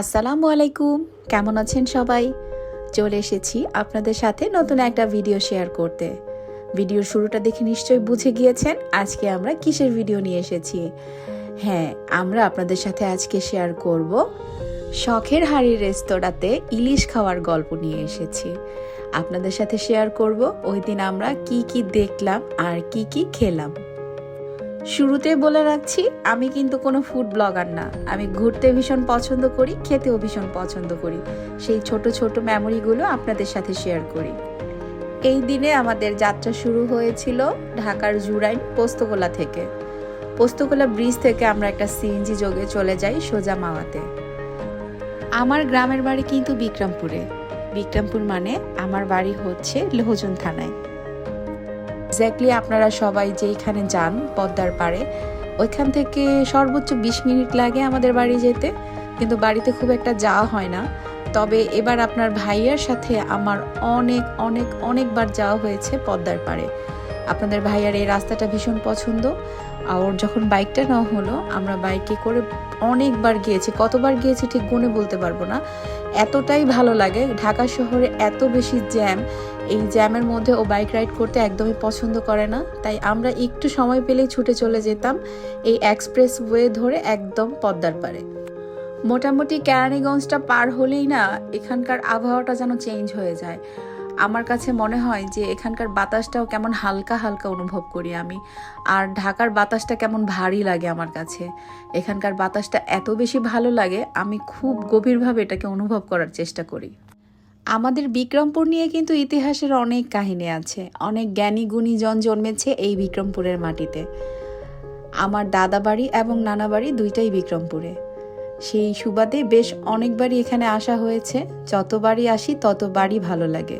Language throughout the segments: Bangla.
আসসালামু আলাইকুম। কেমন আছেন সবাই? চলে এসেছি আপনাদের সাথে নতুন একটা ভিডিও শেয়ার করতে। ভিডিওর শুরুটা দেখে নিশ্চয়ই বুঝে গিয়েছেন আজকে আমরা কিসের ভিডিও নিয়ে এসেছি। হ্যাঁ আমরা আপনাদের সাথে আজকে শেয়ার করব শখের হাড়ির রেস্তোরাঁতে ইলিশ খাওয়ার গল্প নিয়ে এসেছি। আপনাদের সাথে শেয়ার করব ওই দিন আমরা কি কি দেখলাম আর কি কি খেলাম। শুরুতে বলে রাখছি, আমি কিন্তু কোনো ফুড ব্লগার না। আমি ঘুরতে ভীষণ পছন্দ করি, খেতেও ভীষণ পছন্দ করি। সেই ছোট ছোট মেমোরিগুলো আপনাদের সাথে শেয়ার করি। এই দিনে আমাদের যাত্রা শুরু হয়েছিল ঢাকার জুরাইন পোস্তগোলা থেকে। পোস্তগোলা ব্রিজ থেকে আমরা একটা সিএনজি যোগে চলে যাই সোজা মাওয়াতে। আমার গ্রামের বাড়ি কিন্তু বিক্রমপুরে। বিক্রমপুর মানে আমার বাড়ি হচ্ছে লোহজন থানায়। এক্স্যাক্টলি আপনারা সবাই যেইখানে যান পদ্মার পাড়ে, ওইখান থেকে সর্বোচ্চ বিশ মিনিট লাগে আমাদের বাড়ি যেতে, কিন্তু বাড়িতে খুব একটা যাওয়া হয় না। তবে এবার আপনার ভাইয়ার সাথে আমার অনেক অনেক, অনেকবার যাওয়া হয়েছে পদ্মার পাড়ে। আপনাদের ভাইয়ার এই রাস্তাটা ভীষণ পছন্দ। আর ওর যখন বাইকটা নেওয়া হলো, আমরা বাইকে করে অনেকবার গিয়েছি। কতবার গিয়েছি ঠিক গুনে বলতে পারব না। এতটাই ভালো লাগে। ঢাকা শহরে এত বেশি জ্যাম এই জ্যামের মধ্যে ও বাইক রাইড করতে একদমই পছন্দ করে না। তাই আমরা একটু সময় পেলেই ছুটে চলে যেতাম এই এক্সপ্রেস ওয়ে ধরে একদম পদ্মার পারে মোটামুটি কেরানীগঞ্জটা পার হলেই না এখানকার আবহাওয়াটা যেন চেঞ্জ হয়ে যায়। আমার কাছে মনে হয় যে এখানকার বাতাসটাও কেমন হালকা হালকা অনুভব করি আমি। আর ঢাকার বাতাসটা কেমন ভারী লাগে আমার কাছে। এখানকার বাতাসটা এত বেশি ভালো লাগে, আমি খুব গভীরভাবে এটাকে অনুভব করার চেষ্টা করি। আমাদের বিক্রমপুর নিয়ে কিন্তু ইতিহাসের অনেক কাহিনী আছে। অনেক জ্ঞানী গুণীজন জন্মেছে এই বিক্রমপুরের মাটিতে। আমার দাদা বাড়ি এবং নানা বাড়ি দুইটাই বিক্রমপুরে। সেই সুবাদে বেশ অনেকবারই এখানে আসা হয়েছে। যতবারই আসি, ততবারই ভালো লাগে।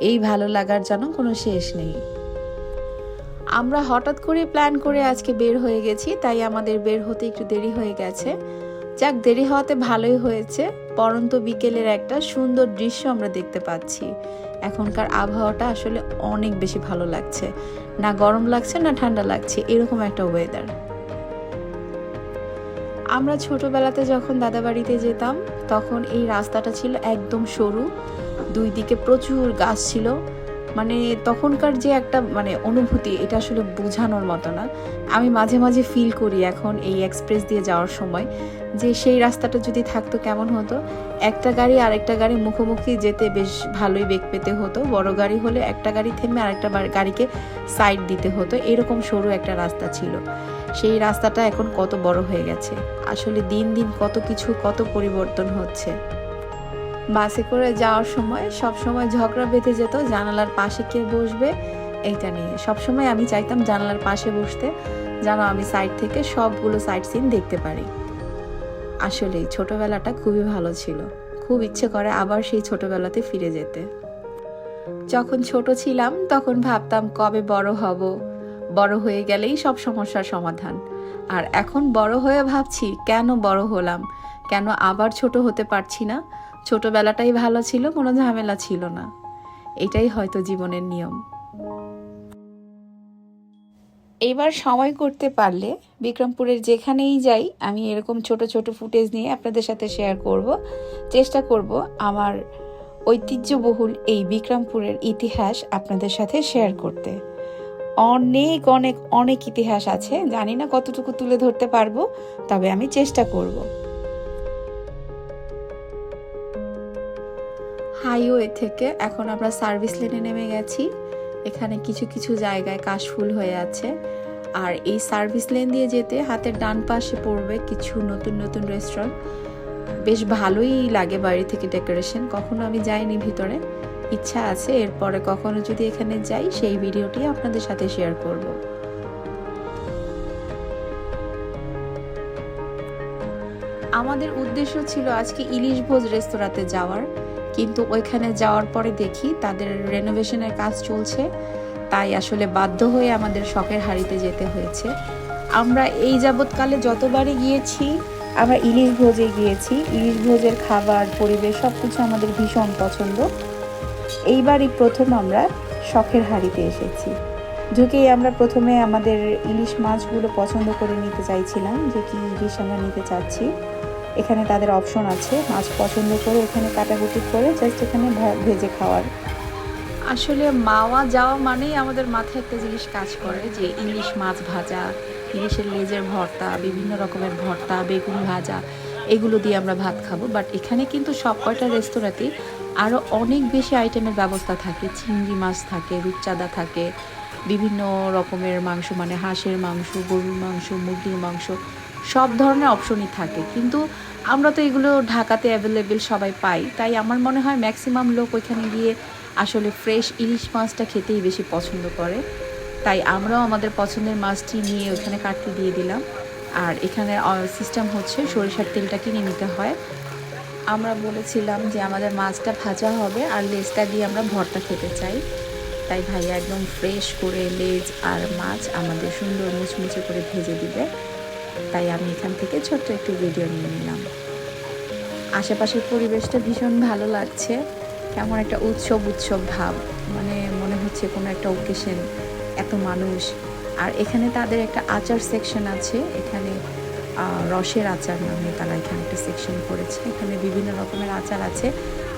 এই ভালো লাগার যেন কোনো শেষ নেই। আমরা হঠাৎ করে প্ল্যান করে আজকে বের হয়ে গেছি, তাই আমাদের বের হতে একটু দেরি হয়ে গেছে। যাক, দেরি হওয়াতে ভালোই হয়েছে। পরন্ত বিকেলের একটা সুন্দর দৃশ্য আমরা দেখতে পাচ্ছি। এখনকার আবহাওয়াটা আসলে অনেক বেশি ভালো লাগছে। না গরম লাগছে, না ঠান্ডা লাগছে, এরকম একটা ওয়েদার আমরা ছোটবেলাতে যখন দাদা বাড়িতে যেতাম, তখন এই রাস্তাটা ছিল একদম সরু। দুই দিকে প্রচুর গাছ ছিল। মানে তখনকার যে একটা মানে অনুভূতি, এটা আসলে বোঝানোর মতো না। আমি মাঝে মাঝে ফিল করি এখন এই এক্সপ্রেস দিয়ে যাওয়ার সময়, যে সেই রাস্তাটা যদি থাকতো কেমন হতো? একটা গাড়ি আরেকটা গাড়ি মুখোমুখি যেতে বেশ ভালোই বেগ পেতে হতো। বড় গাড়ি হলে একটা গাড়ি থেমে আরেকটা গাড়িকে সাইড দিতে হতো। এরকম সরু একটা রাস্তা ছিল। সেই রাস্তাটা এখন কত বড় হয়ে গেছে। আসলে দিন দিন কত কিছু, কত পরিবর্তন হচ্ছে। বাসে করে যাওয়ার সময় সব সময় ঝগড়া বেঁধে যেত, জানালার পাশে কে বসবে এইটা নিয়ে। সব সময় আমি চাইতাম জানালার পাশে বসতে, যেন আমি সাইড থেকে সবগুলো সাইড সিন দেখতে পারি। আসলে ছোটবেলাটা খুবই ভালো ছিল। খুব ইচ্ছে করে আবার সেই ছোটবেলাতে ফিরে যেতে। যখন ছোট ছিলাম, তখন ভাবতাম কবে বড় হব। বড় হয়ে গেলেই সব সমস্যার সমাধান। আর এখন বড় হয়ে ভাবছি, কেন বড় হলাম? কেন আবার ছোট হতে পারছি না? ছোটবেলাটাই ভালো ছিল, কোনো ঝামেলা ছিল না। এটাই হয়তো জীবনের নিয়ম। এবার সময় করতে পারলে বিক্রমপুরের যেখানেই যাই, আমি এরকম ছোট ছোট ফুটেজ নিয়ে আপনাদের সাথে শেয়ার করব। চেষ্টা করব আমার ঐতিহ্যবহুল এই বিক্রমপুরের ইতিহাস আপনাদের সাথে শেয়ার করতে। অনেক অনেক অনেক ইতিহাস আছে, জানি না কতটুকু তুলে ধরতে পারব, তবে আমি চেষ্টা করব। হাইওয়ে থেকে এখন আমরা সার্ভিস লেনে নেমে গেছি। এখানে কিছু কিছু জায়গায় কাশফুল হয়ে আছে। আর এই সার্ভিস লেন দিয়ে যেতে হাতের ডান পাশে পড়বে কিছু নতুন নতুন রেস্টুরেন্ট বেশ ভালোই লাগে বাড়ি থেকে ডেকোরেশন কখনো আমি যাইনি ভিতরে। ইচ্ছা আছে এরপরে কখনো যদি এখানে যাই, সেই ভিডিওটি আপনাদের সাথে শেয়ার করব। আমাদের উদ্দেশ্য ছিল আজকে ইলিশ ভোজ রেস্তোরাঁতে যাওয়ার। কিন্তু ওইখানে যাওয়ার পরে দেখি তাদের রেনোভেশনের কাজ চলছে। তাই আসলে বাধ্য হয়ে আমাদের শখের হাড়িতে যেতে হয়েছে। আমরা এই যাবৎকালে যতবারই গিয়েছি, আমরা ইলিশ ভোজে গিয়েছি। ইলিশ ভোজের খাবার, পরিবেশ সব কিছু আমাদের ভীষণ পছন্দ। এইবারই প্রথম আমরা শখের হাড়িতে এসেছি। ঢুকেই আমরা প্রথমে আমাদের ইলিশ মাছগুলো পছন্দ করে নিতে চাইছিলাম, যে কি ইলিশ আমরা নিতে চাচ্ছি। এখানে তাদের অপশন আছে। মাছ পছন্দ করে এখানে কাটাকুটি করে জাস্ট এখানে ভেজে খাওয়ার। আসলে মাওয়া যাওয়া মানেই আমাদের মাথায় একটা জিনিস কাজ করে যে ইলিশ মাছ ভাজা, ইলিশের লেজের ভর্তা, বিভিন্ন রকমের ভর্তা, বেগুন ভাজা, এগুলো দিয়ে আমরা ভাত খাব। বাট এখানে কিন্তু সব কয়টা রেস্তোরাঁতেই আরও অনেক বেশি আইটেমের ব্যবস্থা থাকে। চিংড়ি মাছ থাকে, রূপচাঁদা থাকে, বিভিন্ন রকমের মাংস মানে হাঁসের মাংস, গরুর মাংস, মুরগির মাংস সব ধরনের অপশনই থাকে। কিন্তু আমরা তো এগুলো ঢাকাতে অ্যাভেলেবেল সবাই পাই। তাই আমার মনে হয় ম্যাক্সিমাম লোক ওইখানে গিয়ে আসলে ফ্রেশ ইলিশ মাছটা খেতেই বেশি পছন্দ করে। তাই আমরাও আমাদের পছন্দের মাছটি নিয়ে ওখানে কাটতে দিয়ে দিলাম। আর এখানে সিস্টেম হচ্ছে সরিষার তেলটা কিনে নিতে হয়। আমরা বলেছিলাম যে আমাদের মাছটা ভাজা হবে আর লেজটা দিয়ে আমরা ভর্তা খেতে চাই। তাই ভাইয়া একদম ফ্রেশ করে লেজ আর মাছ আমাদের সুন্দর মুচমুচে করে ভেজে দিবে। তাই আমি এখান থেকে ছোট্ট একটু ভিডিও নিয়ে নিলাম। আশেপাশের পরিবেশটা ভীষণ ভালো লাগছে। কেমন একটা উৎসব উৎসব ভাব মানে মনে হচ্ছে কোনো একটা ওকেশন এত মানুষ। আর এখানে তাদের একটা আচার সেকশন আছে, এখানে রসের আচার নামে তারা এখানে একটা সেকশন করেছে। এখানে বিভিন্ন রকমের আচার আছে।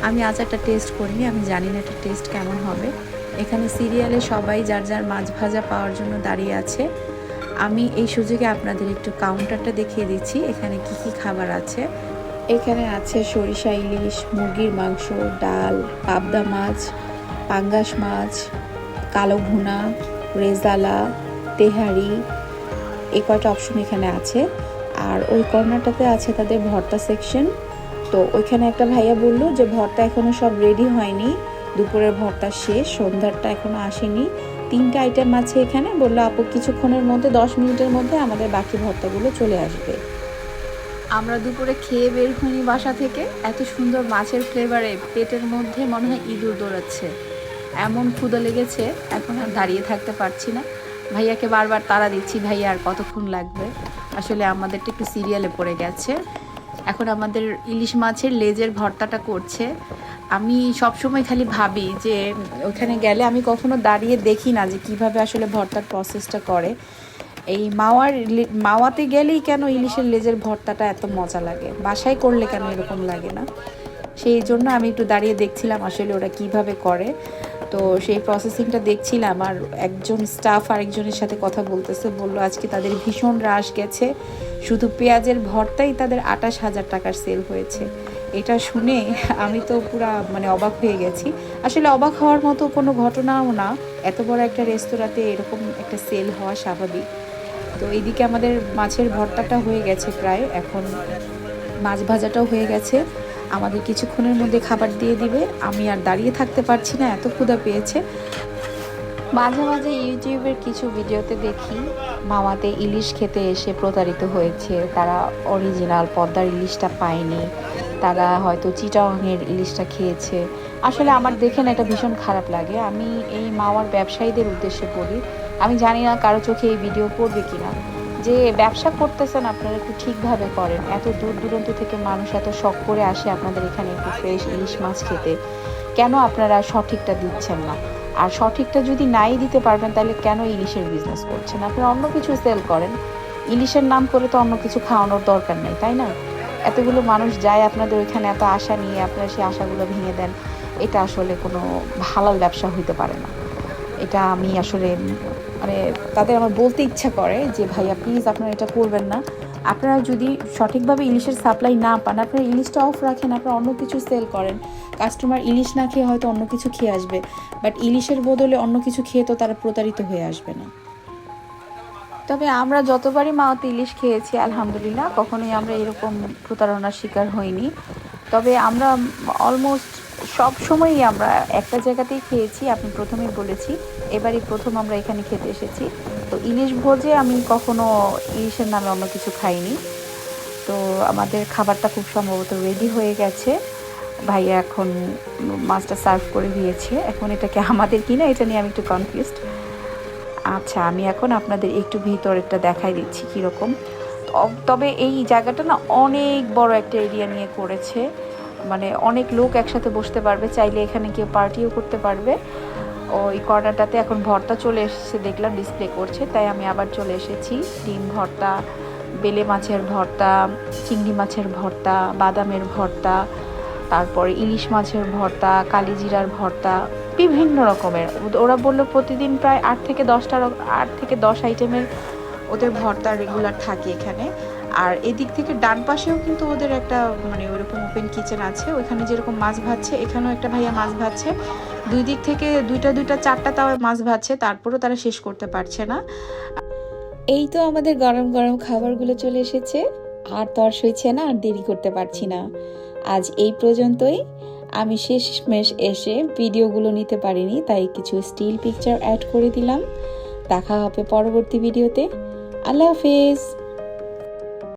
আমি আচারটা টেস্ট করিনি, আমি জানি না এটা টেস্ট কেমন হবে। এখানে সিরিয়ালে সবাই যার যার মাছ ভাজা পাওয়ার জন্য দাঁড়িয়ে আছে। আমি এই সুযোগে আপনাদের একটু কাউন্টারটা দেখিয়ে দিচ্ছি। এখানে কি কি খাবার আছে? এখানে আছে সরিষা, ইলিশ, মুরগির মাংস, ডাল, পাবদা মাছ, পাঙ্গাস মাছ, কালো ভুনা, রেজালা, তেহারি, এই কয়টা অপশন এখানে আছে। আর ওই কর্নারটাতে আছে তাদের ভর্তা সেকশন তো ওইখানে একটা ভাইয়া বলল যে, ভর্তা এখনও সব রেডি হয়নি। দুপুরের ভর্তা শেষ, সন্ধ্যারটা এখনও আসেনি। তিনটা আইটেম আছে এখানে। বলল, আপু, কিছুক্ষণের মধ্যে, দশ মিনিটের মধ্যে আমাদের বাকি ভর্তাগুলো চলে আসবে। আমরা দুপুরে খেয়ে বের হইনি বাসা থেকে। এত সুন্দর মাছের ফ্লেভারে পেটের মধ্যে মনে হয় ইঁদুর দৌড়াচ্ছে। এমন ক্ষুদা লেগেছে, এখন আর দাঁড়িয়ে থাকতে পারছি না। ভাইয়াকে বারবার তাড়া দিচ্ছি, ভাইয়া, আর কতক্ষণ লাগবে? আসলে আমাদেরটা একটু সিরিয়ালে পড়ে গেছে। এখন আমাদের ইলিশ মাছের লেজের ভর্তাটা করছে। আমি সবসময় খালি ভাবি যে ওখানে গেলে আমি কখনো দাঁড়িয়ে দেখি না যে কীভাবে আসলে ভর্তার প্রসেসটা করে। এই মাওয়ার মাওয়াতে গেলেই কেন ইলিশের লেজের ভর্তাটা এত মজা লাগে? বাসায় করলে কেন এরকম লাগে না? সেই জন্য আমি একটু দাঁড়িয়ে দেখছিলাম আসলে ওরা কীভাবে করে। তো সেই প্রসেসিংটা দেখছিলাম আর একজন স্টাফ আরেকজনের সাথে কথা বলতেছে, বলল, আজকে তাদের ভীষণ হ্রাস গেছে। শুধু পেঁয়াজের ভর্তাই তাদের আঠাশ হাজার টাকার সেল হয়েছে। এটা শুনে আমি তো পুরা মানে অবাক হয়ে গেছি। আসলে অবাক হওয়ার মতো কোনো ঘটনাও না। এত বড় একটা রেস্তোরাঁতে এরকম একটা সেল হওয়া স্বাভাবিক। তো এইদিকে আমাদের মাছের ভর্তাটা হয়ে গেছে প্রায়। এখন মাছ ভাজাটাও হয়ে গেছে। আমাদের কিছুক্ষণের মধ্যে খাবার দিয়ে দিবে। আমি আর দাঁড়িয়ে থাকতে পারছি না, এত ক্ষুধা পেয়েছে। মাঝে মাঝে ইউটিউবের কিছু ভিডিওতে দেখি, মামাতে ইলিশ খেতে এসে প্রতারিত হয়েছে। তারা অরিজিনাল পদ্মার ইলিশটা পায়নি। তারা হয়তো চিটাংয়ের ইলিশটা খেয়েছে। আসলে আমার দেখে না এটা ভীষণ খারাপ লাগে। আমি এই মাওয়ার ব্যবসায়ীদের উদ্দেশ্যে বলি, আমি জানি না কারও চোখে এই ভিডিও পড়বে কিনা। যে ব্যবসা করতেছেন আপনারা একটু ঠিকভাবে করেন। এত দূর দূরান্ত থেকে মানুষ এত শখ করে আসে আপনাদের এখানে একটু ফ্রেশ ইলিশ মাছ খেতে। কেন আপনারা সঠিকটা দিচ্ছেন না? আর সঠিকটা যদি নাই দিতে পারবেন, তাহলে কেন ইলিশের বিজনেস করছেন? আপনারা অন্য কিছু সেল করেন। ইলিশের নাম করে তো অন্য কিছু খাওয়ানোর দরকার নেই, তাই না? এতগুলো মানুষ যায় আপনাদের ওইখানে, এত আশা নিয়ে আপনারা সেই আশাগুলো ভেঙে দেন, এটা আসলে কোনো হালাল ব্যবসা হইতে পারে না। এটা আমি আসলে মানে তাদের আমার বলতে ইচ্ছা করে যে, ভাইয়া প্লিজ আপনারা এটা করবেন না। আপনারা যদি সঠিকভাবে ইলিশের সাপ্লাই না পান, আপনারা ইলিশটা অফ রাখেন, আপনারা অন্য কিছু সেল করেন। কাস্টমার ইলিশ না খেয়ে হয়তো অন্য কিছু খেয়ে আসবে বাট ইলিশের বদলে অন্য কিছু খেয়ে তো তারা প্রতারিত হয়ে আসবে না। তবে আমরা যতবারই মাওয়াতে ইলিশ খেয়েছি, আলহামদুলিল্লাহ, কখনোই আমরা এরকম প্রতারণার শিকার হইনি। তবে আমরা অলমোস্ট সব সময়ই আমরা একটা জায়গাতেই খেয়েছি, আপনি প্রথমেই বলেছি, এবারই প্রথম আমরা এখানে খেতে এসেছি। তো ইলিশ ভোজে আমি কখনো ইলিশের নামে অন্য কিছু খাইনি। তো আমাদের খাবারটা খুব সম্ভবত রেডি হয়ে গেছে। ভাইয়া এখন মাছটা সার্ভ করে দিয়েছে। এখন এটাকে আমাদের কিনা, এটা নিয়ে আমি একটু কনফিউজড আচ্ছা আমি এখন আপনাদের একটু ভিতরেরটা দেখাই দিচ্ছি কীরকম। তবে এই জায়গাটা না অনেক বড় একটা এরিয়া নিয়ে করেছে। মানে অনেক লোক একসাথে বসতে পারবে, চাইলে এখানে কেউ পার্টিও করতে পারবে। ওই কর্নারটাতে এখন ভর্তা চলে এসেছে, দেখলাম ডিসপ্লে করছে, তাই আমি আবার চলে এসেছি। ডিম ভর্তা, বেলে মাছের ভর্তা, চিংড়ি মাছের ভর্তা, বাদামের ভর্তা তারপরে ইলিশ মাছের ভর্তা, কালিজিরার ভর্তা, বিভিন্ন রকমের। ওরা বলল প্রতিদিন প্রায় আট থেকে দশটা আট থেকে দশ আইটেমের ওদের ভর্তা রেগুলার থাকে এখানে। আর এদিক থেকে ডান পাশেও কিন্তু ওদের একটা মানে ওরকম ওপেন কিচেন আছে। ওইখানে যেরকম মাছ ভাজছে, এখানেও একটা ভাইয়া মাছ ভাজছে। দুই দিক থেকে দুইটা দুইটা, চারটা তাও মাছ ভাজছে, তারপরেও তারা শেষ করতে পারছে না। এই তো আমাদের গরম গরম খাবারগুলো চলে এসেছে। আর তর সইছে না, আর দেরি করতে পারছি না। আজ এই পর্যন্তই। আমি শেষমেশ এসে ভিডিওগুলো নিতে পারিনি, তাই কিছু স্টিল পিকচার অ্যাড করে দিলাম। দেখা হবে পরবর্তী ভিডিওতে। আল্লাহ হাফিজ।